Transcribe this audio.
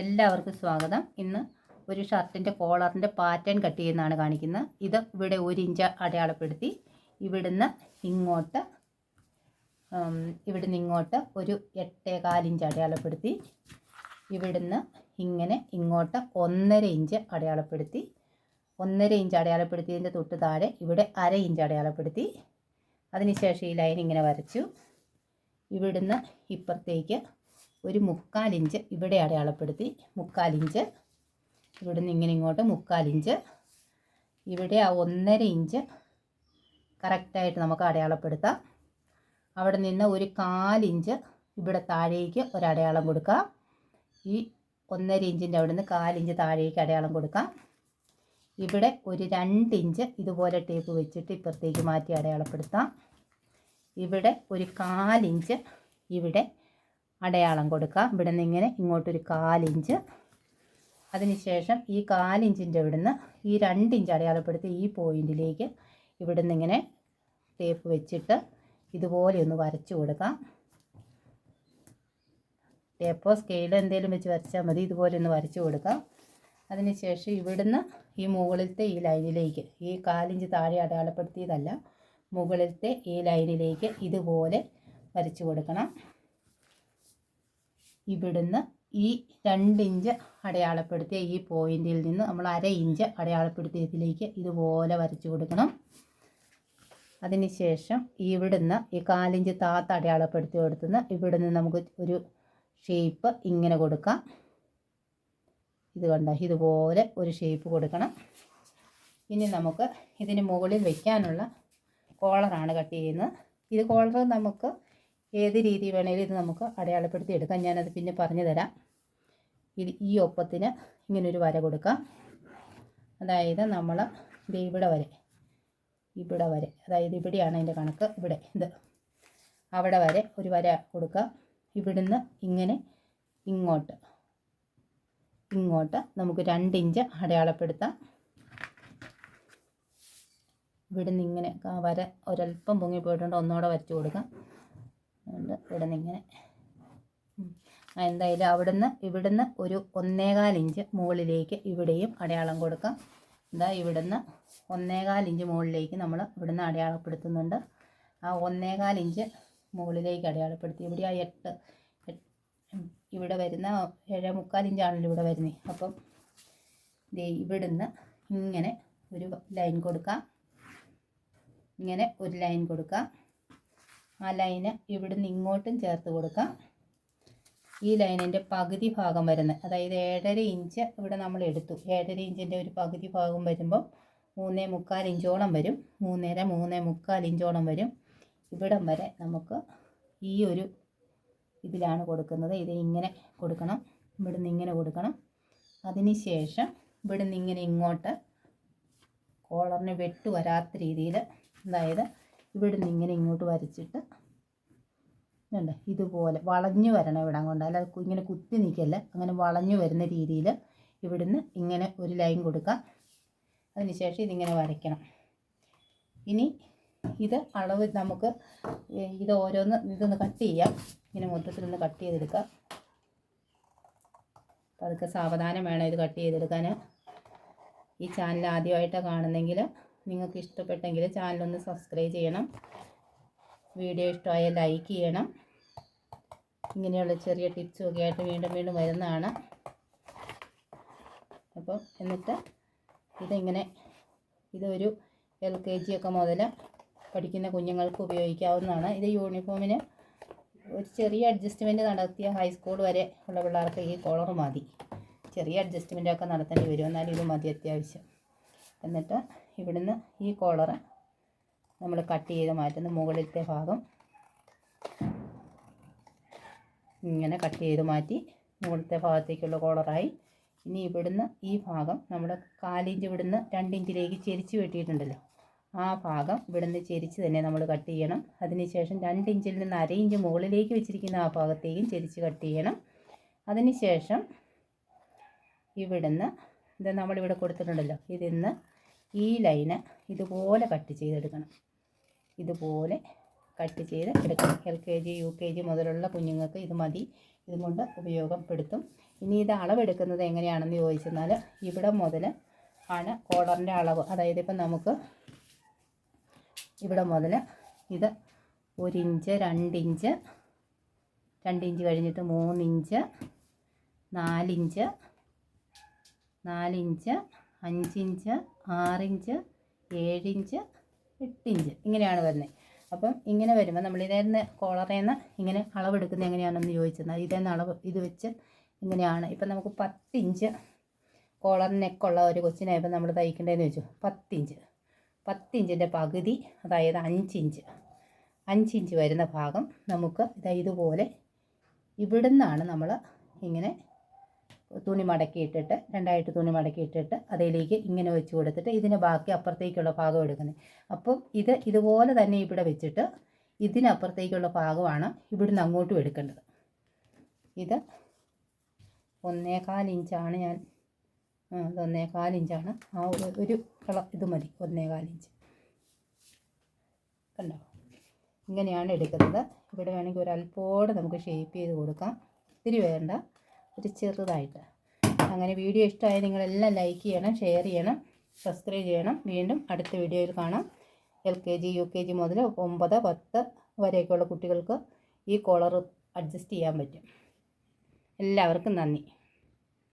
എല്ലാവർക്കും സ്വാഗതം. ഇന്ന് ഒരു ഷർട്ടിന്റെ കോളറിന്റെ പാറ്റേൺ കട്ട് ചെയ്യുന്നതാണ് കാണിക്കുന്നത്. ഇത് ഇവിടെ ഒരു ഇഞ്ച് അടയാളപ്പെടുത്തി ഇവിടുന്ന് ഇങ്ങോട്ട് ഇവിടുന്ന് ഇങ്ങോട്ട് ഒരു എട്ടേ കാലിഞ്ച് അടയാളപ്പെടുത്തി ഇവിടുന്ന് ഇങ്ങനെ ഇങ്ങോട്ട് ഒന്നര ഇഞ്ച് അടയാളപ്പെടുത്തി ഒന്നര ഇഞ്ച് അടയാളപ്പെടുത്തിയതിന്റെ തൊട്ട് താഴെ ഇവിടെ അര ഇഞ്ച് അടയാളപ്പെടുത്തി. അതിനുശേഷം ഈ ലൈൻ ഇങ്ങനെ വരച്ചു. ഇവിടുന്ന് ഇപ്പുറത്തേക്ക് ഒരു മുക്കാൽ ഇഞ്ച് ഇവിടെ അടയാളപ്പെടുത്തി. മുക്കാൽ ഇഞ്ച്. ഇവിടുന്ന് ഇങ്ങനെ ഇങ്ങോട്ട് മുക്കാൽ ഇഞ്ച്. ഇവിടെ ആ ഒന്നര ഇഞ്ച് കറക്റ്റായിട്ട് നമുക്ക് അടയാളപ്പെടുത്താം. അവിടെ നിന്ന് ഒരു കാലിഞ്ച് ഇവിടെ താഴേക്ക് ഒരു അടയാളം കൊടുക്കാം. ഈ ഒന്നര ഇഞ്ചിന്റെ അവിടെ നിന്ന് കാലിഞ്ച് താഴേക്ക് അടയാളം കൊടുക്കാം. ഇവിടെ ഒരു രണ്ട് ഇഞ്ച് ഇതുപോലെ ടേപ്പ് വെച്ചിട്ട് ഇപ്പുറത്തേക്ക് മാറ്റി അടയാളപ്പെടുത്താം. ഇവിടെ ഒരു കാലിഞ്ച് ഇവിടെ അടയാളം കൊടുക്കുക. ഇവിടെ നിന്ന് ഇങ്ങനെ ഇങ്ങോട്ടൊരു കാലിഞ്ച്. അതിനുശേഷം ഈ കാലിഞ്ചിന്റെ ഇവിടുന്ന് ഈ രണ്ടിഞ്ച് അടയാളപ്പെടുത്തി ഈ പോയിന്റിലേക്ക് ഇവിടുന്ന് ഇങ്ങനെ ടേപ്പ് വെച്ചിട്ട് ഇതുപോലെ ഒന്ന് വരച്ചു കൊടുക്കാം ടേപ്പോ സ്കെയിൽ എന്തെങ്കിലും വെച്ച് വരച്ചാൽ മതി. ഇതുപോലെ ഒന്ന് വരച്ചു കൊടുക്കാം അതിനുശേഷം ഇവിടുന്ന് ഈ മുകളിലത്തെ ഈ ലൈനിലേക്ക് ഈ കാലിഞ്ച് താഴെ അടയാളപ്പെടുത്തിയതല്ല മുകളിലത്തെ ഈ ലൈനിലേക്ക് ഇതുപോലെ വരച്ചു കൊടുക്കണം. ഇവിടുന്ന് ഈ രണ്ട് ഇഞ്ച് അടയാളപ്പെടുത്തിയ ഈ പോയിന്റിൽ നിന്ന് നമ്മൾ അര ഇഞ്ച് അടയാളപ്പെടുത്തിയതിലേക്ക് ഇതുപോലെ വരച്ചു കൊടുക്കണം. അതിനുശേഷം ഇവിടുന്ന് ഈ കാലിഞ്ച് താത്ത അടയാളപ്പെടുത്തി കൊടുത്തുനിന്ന് ഇവിടുന്ന് നമുക്ക് ഒരു ഷേപ്പ് ഇങ്ങനെ കൊടുക്കാം. ഇത് കണ്ട? ഇതുപോലെ ഒരു ഷേപ്പ് കൊടുക്കണം. ഇനി നമുക്ക് ഇതിന് മുകളിൽ വയ്ക്കാനുള്ള കോളറാണ് കട്ട് ചെയ്യുന്നത്. ഇത് കോളർ നമുക്ക് ഏത് രീതി വേണേലും ഇത് നമുക്ക് അടയാളപ്പെടുത്തി എടുക്കാം. ഞാനത് പിന്നെ പറഞ്ഞു തരാം. ഇത് ഈ ഒപ്പത്തിന് ഇങ്ങനൊരു വര കൊടുക്കാം. അതായത് നമ്മൾ ഇത് ഇവിടെ വരെ ഇവിടെ വരെ അതായത് ഇവിടെയാണ് അതിന്റെ കണക്ക് ഇവിടെ ഇത്. അവിടെ വരെ ഒരു വര കൊടുക്കുക ഇവിടുന്ന് ഇങ്ങനെ ഇങ്ങോട്ട് ഇങ്ങോട്ട് നമുക്ക് രണ്ട് ഇഞ്ച് അടയാളപ്പെടുത്താം. ഇവിടുന്ന് ഇങ്ങനെ വര ഒരല്പം പൊങ്ങി പോയിട്ടുണ്ട്. ഒന്നുകൂടെ വരച്ച് കൊടുക്കാം. അതുകൊണ്ട് ഇവിടുന്ന് ഇങ്ങനെ. ഉം. ആ, എന്തായാലും അവിടുന്ന് ഇവിടുന്ന് ഒരു ഒന്നേകാൽ ഇഞ്ച് മുകളിലേക്ക് ഇവിടെയും അടയാളം കൊടുക്കാം. എന്താ ഇവിടുന്ന് ഒന്നേകാൽ ഇഞ്ച് മുകളിലേക്ക് നമ്മൾ ഇവിടുന്ന് അടയാളപ്പെടുത്തുന്നുണ്ട്. ആ ഒന്നേകാൽ ഇഞ്ച് മുകളിലേക്ക് അടയാളപ്പെടുത്തി. ഇവിടെ ആ എട്ട് ഇവിടെ വരുന്ന ഏഴ് മുക്കാൽ ഇഞ്ചാണല്ലോ ഇവിടെ വരുന്നത് അപ്പം ഇവിടുന്ന് ഇങ്ങനെ ഒരു ലൈൻ കൊടുക്കാം. ഇങ്ങനെ ഒരു ലൈൻ കൊടുക്കാം. ആ ലൈന് ഇവിടുന്ന് ഇങ്ങോട്ടും ചേർത്ത് കൊടുക്കാം. ഈ ലൈനിന്റെ പകുതി ഭാഗം വരുന്നത് അതായത് ഏഴര ഇഞ്ച് ഇവിടെ നമ്മൾ എടുത്തു. ഏഴര ഇഞ്ചിന്റെ ഒരു പകുതി ഭാഗം വരുമ്പോൾ മൂന്നേ മുക്കാൽ ഇഞ്ചോളം വരും. മൂന്നര മൂന്നേ മുക്കാൽ ഇഞ്ചോളം വരും. ഇവിടം വരെ നമുക്ക് ഈ ഒരു ഇതിലാണ് കൊടുക്കുന്നത്. ഇത് ഇങ്ങനെ കൊടുക്കണം. ഇവിടുന്ന് ഇങ്ങനെ കൊടുക്കണം. അതിന് ശേഷം ഇവിടുന്ന് ഇങ്ങനെ ഇങ്ങോട്ട് കോളറിന് വെട്ട് വരാത്ത രീതിയിൽ അതായത് ഇവിടുന്ന് ഇങ്ങനെ ഇങ്ങോട്ട് വരച്ചിട്ട് ഇതുണ്ട് ഇതുപോലെ വളഞ്ഞു വരണം ഇവിടം കൊണ്ട്. അല്ലാതെ ഇങ്ങനെ കുത്തി നിൽക്കല്ല അങ്ങനെ വളഞ്ഞു വരുന്ന രീതിയിൽ ഇവിടുന്ന് ഇങ്ങനെ ഒരു ലൈൻ കൊടുക്കാം. അതിനുശേഷം ഇതിങ്ങനെ വരയ്ക്കണം. ഇനി ഇത് അളവ് നമുക്ക് ഇത് ഓരോന്ന് ഇതൊന്ന് കട്ട് ചെയ്യാം. ഇങ്ങനെ മൊത്തത്തിലൊന്ന് കട്ട് ചെയ്തെടുക്കാം. അതൊക്കെ സാവധാനം വേണം ഇത് കട്ട് ചെയ്തെടുക്കാൻ ഈ ചാനൽ ആദ്യമായിട്ടാണ് കാണുന്നെങ്കിൽ നിങ്ങൾക്ക് ഇഷ്ടപ്പെട്ടെങ്കിൽ ചാനലൊന്ന് സബ്സ്ക്രൈബ് ചെയ്യണം. വീഡിയോ ഇഷ്ടമായാൽ ലൈക്ക് ചെയ്യണം. ഇങ്ങനെയുള്ള ചെറിയ ടിപ്സും ഒക്കെ ആയിട്ട് വീണ്ടും വീണ്ടും വരുന്നതാണ്. അപ്പോൾ എന്നിട്ട് ഇതിങ്ങനെ ഇതൊരു എൽ കെ ജി ഒക്കെ മുതൽ പഠിക്കുന്ന കുഞ്ഞുങ്ങൾക്ക് ഉപയോഗിക്കാവുന്നതാണ്. ഇത് യൂണിഫോമിന് ഒരു ചെറിയ അഡ്ജസ്റ്റ്മെന്റ് നടത്തിയ ഹൈസ്കൂൾ വരെ ഉള്ള പിള്ളേർക്ക് ഈ കോളർ മതി. ചെറിയ അഡ്ജസ്റ്റ്മെന്റൊക്കെ നടത്തേണ്ടി വരും. എന്നാലും ഇത് മതി അത്യാവശ്യം. എന്നിട്ട് ഇവിടുന്ന് ഈ കോളറ് നമ്മൾ കട്ട് ചെയ്ത് മാറ്റുന്ന മുകളിലത്തെ ഭാഗം ഇങ്ങനെ കട്ട് ചെയ്ത് മാറ്റി മുകളിലത്തെ ഭാഗത്തേക്കുള്ള കോളറായി ഇനി ഇവിടുന്ന് ഈ ഭാഗം നമ്മുടെ കാലിഞ്ച് ഇവിടുന്ന് രണ്ടിഞ്ചിലേക്ക് ചെരിച്ച് വെട്ടിയിട്ടുണ്ടല്ലോ. ആ ഭാഗം ഇവിടുന്ന് ചെരിച്ച് തന്നെ നമ്മൾ കട്ട് ചെയ്യണം. അതിനുശേഷം രണ്ടിഞ്ചിൽ നിന്ന് അര ഇഞ്ച് മുകളിലേക്ക് വെച്ചിരിക്കുന്ന ആ ഭാഗത്തേക്കും ചെരിച്ച് കട്ട് ചെയ്യണം. അതിനുശേഷം ഇവിടുന്ന് ഇത് നമ്മളിവിടെ കൊടുത്തിട്ടുണ്ടല്ലോ. ഇതിന്ന് ഈ ലൈന് ഇതുപോലെ കട്ട് ചെയ്തെടുക്കണം. ഇതുപോലെ കട്ട് ചെയ്ത് എടുക്കണം. L K G U K G മുതലുള്ള കുഞ്ഞുങ്ങൾക്ക് ഇത് മതി. ഇതുകൊണ്ട് ഉപയോഗപ്പെടുത്തും. ഇനി ഇത് അളവെടുക്കുന്നത് എങ്ങനെയാണെന്ന് ചോദിച്ചെന്നാൽ ഇവിടെ മുതൽ ആണ് കോളറിന്റെ അളവ്. അതായത് ഇപ്പം നമുക്ക് ഇവിടെ മുതൽ ഇത് ഒരിഞ്ച് രണ്ടിഞ്ച് രണ്ടിഞ്ച് കഴിഞ്ഞിട്ട് മൂന്നിഞ്ച് നാലിഞ്ച് നാലിഞ്ച് അഞ്ചിഞ്ച് ആറിഞ്ച് ഏഴിഞ്ച് എട്ടിഞ്ച്. ഇങ്ങനെയാണ് വരുന്നത്. അപ്പം ഇങ്ങനെ വരുമ്പോൾ നമ്മൾ ഇതേന്ന് കോളറിൽ നിന്ന് ഇങ്ങനെ അളവെടുക്കുന്നത് എങ്ങനെയാണെന്ന് ചോദിച്ചെന്നാൽ ഇതേന്ന് അളവ് ഇത് വെച്ച് ഇങ്ങനെയാണ്. ഇപ്പം നമുക്ക് പത്തിഞ്ച് കോളർ നെക്കുള്ള ഒരു കൊച്ചിനെ ഇപ്പം നമ്മൾ തയ്ക്കേണ്ടതെന്ന് വെച്ചു പത്തിഞ്ച്. പത്തിഞ്ചിന്റെ പകുതി അതായത് അഞ്ചിഞ്ച്. അഞ്ചിഞ്ച് വരുന്ന ഭാഗം നമുക്ക് ഇതാ ഇതുപോലെ ഇവിടുന്നാണ് നമ്മൾ ഇങ്ങനെ തുണി മടക്കി ഇട്ടിട്ട് രണ്ടായിട്ട് തുണി മടക്കി ഇട്ടിട്ട് അതിലേക്ക് ഇങ്ങനെ വെച്ച് കൊടുത്തിട്ട് ഇതിന് ബാക്കി അപ്പുറത്തേക്കുള്ള ഭാഗം എടുക്കുന്നത്. അപ്പം ഇത് ഇതുപോലെ തന്നെ ഇവിടെ വെച്ചിട്ട് ഇതിനപ്പുറത്തേക്കുള്ള ഭാഗമാണ് ഇവിടുന്ന് അങ്ങോട്ടും എടുക്കേണ്ടത്. ഇത് ഒന്നേകാൽ ഇഞ്ചാണ് ഞാൻ ഇത് ഒന്നേകാൽ ഇഞ്ചാണ്. ആ ഒരു കളർ ഇത് മതി ഒന്നേകാൽ ഇഞ്ച്. കണ്ടോ? ഇങ്ങനെയാണ് എടുക്കുന്നത്. ഇവിടെ വേണമെങ്കിൽ ഒരു അല്പോടെ നമുക്ക് ഷേപ്പ് ചെയ്ത് കൊടുക്കാം. ഒത്തിരി വേണ്ട. ഒരു ചെറുതായിട്ട്. അങ്ങനെ വീഡിയോ ഇഷ്ടമായ നിങ്ങളെല്ലാം ലൈക്ക് ചെയ്യണം ഷെയർ ചെയ്യണം സബ്സ്ക്രൈബ് ചെയ്യണം. വീണ്ടും അടുത്ത വീഡിയോയിൽ കാണാം. L K G U K G മുതൽ ഒമ്പത് പത്ത് വരെയൊക്കെയുള്ള കുട്ടികൾക്ക് ഈ കോളർ അഡ്ജസ്റ്റ് ചെയ്യാൻ പറ്റും. എല്ലാവർക്കും നന്ദി.